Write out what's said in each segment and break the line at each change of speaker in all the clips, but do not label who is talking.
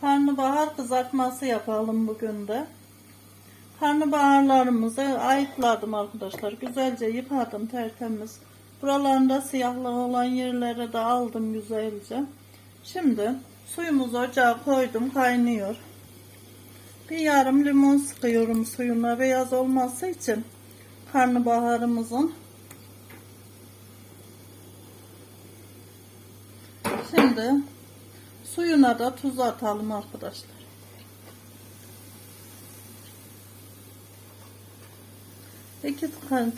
Karnabahar kızartması yapalım bugün de. Karnabaharlarımızı ayıkladım arkadaşlar. Güzelce yıkadım tertemiz. Buralarında siyahlığı olan yerlere de aldım güzelce. Şimdi suyumuzu ocağa koydum kaynıyor. Bir yarım limon sıkıyorum suyuna beyaz olması için karnabaharımızın. Şimdi suyuna da tuz atalım arkadaşlar. İki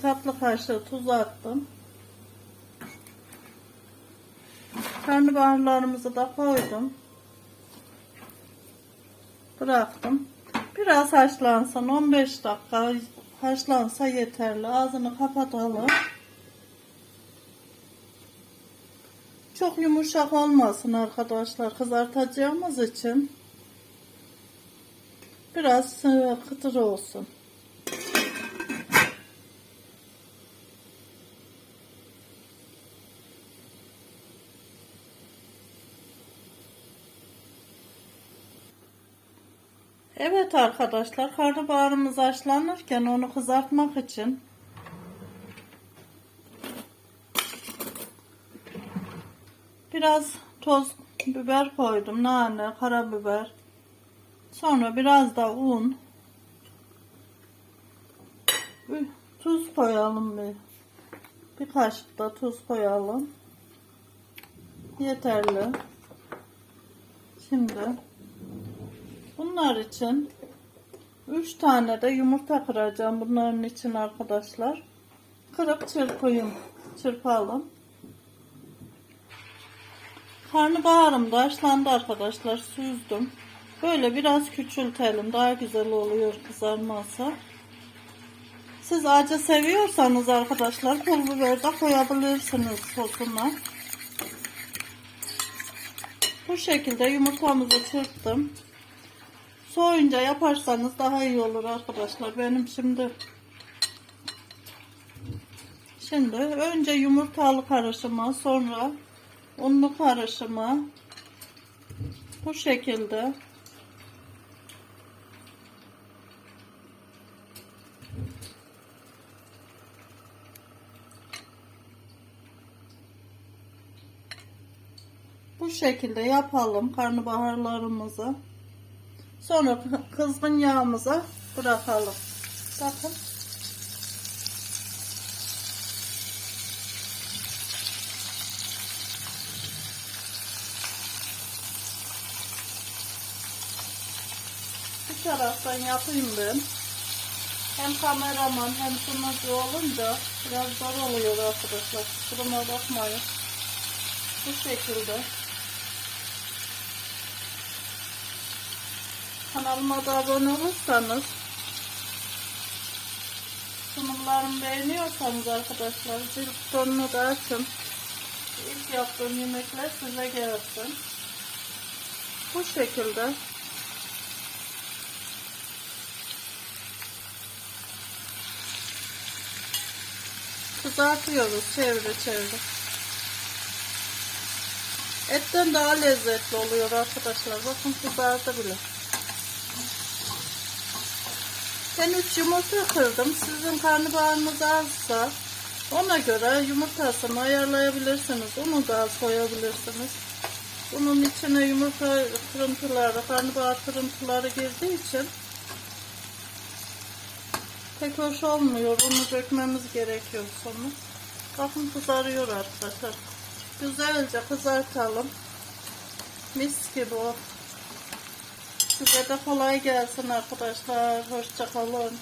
tatlı kaşığı tuz attım. Karnabaharlarımızı da koydum. Bıraktım. Biraz haşlansın. 15 dakika haşlansa yeterli. Ağzını kapatalım. Çok yumuşak olmasın arkadaşlar kızartacağımız için. Biraz kıtır olsun. Evet arkadaşlar karnabaharımız haşlanırken onu kızartmak için biraz toz biber koydum nane karabiber sonra biraz da un tuz koyalım bir bir kaşık da tuz koyalım yeterli şimdi Bunlar için 3 tane de yumurta kıracağım bunların için arkadaşlar. Kırıp çırpayım. Çırpalım. Karnabaharım da haşlandı arkadaşlar. Süzdüm. Böyle biraz küçültelim. Daha güzel oluyor kızarması. Siz acı seviyorsanız arkadaşlar pul biber de koyabilirsiniz sosuna. Bu şekilde yumurtamızı çırptım. Soğuyunca yaparsanız daha iyi olur arkadaşlar. Benim şimdi Şimdi önce yumurtalı karışımı sonra unlu karışımı bu şekilde bu şekilde yapalım karnabaharlarımızı. Sonra kızgın yağımıza bırakalım. Bakın. Bir taraftan yapayım ben. Hem kameraman hem sunucu olunca biraz zor oluyor arkadaşlar. Kusuruma bakmayın. Bu şekilde. Kanalıma da abone olursanız sunumlarımı beğeniyorsanız arkadaşlar zil butonunu da açın. İlk yaptığım yemekler size gelsin. Bu şekilde kızartıyoruz çevre çevre. Etten daha lezzetli oluyor arkadaşlar. Bakın kızardı bile. Ben 3 yumurta kırdım. Sizin karnabaharınız azsa ona göre yumurtasını ayarlayabilirsiniz. Unu da koyabilirsiniz. Bunun içine yumurta kırıntıları, karnabahar kırıntıları girdiği için pek hoş olmuyor. Unu dökmemiz gerekiyor sonra. Bakın kızarıyor arkadaşlar. Güzelce kızartalım. Mis gibi o. Size de kolay gelsin arkadaşlar. Hoşçakalın.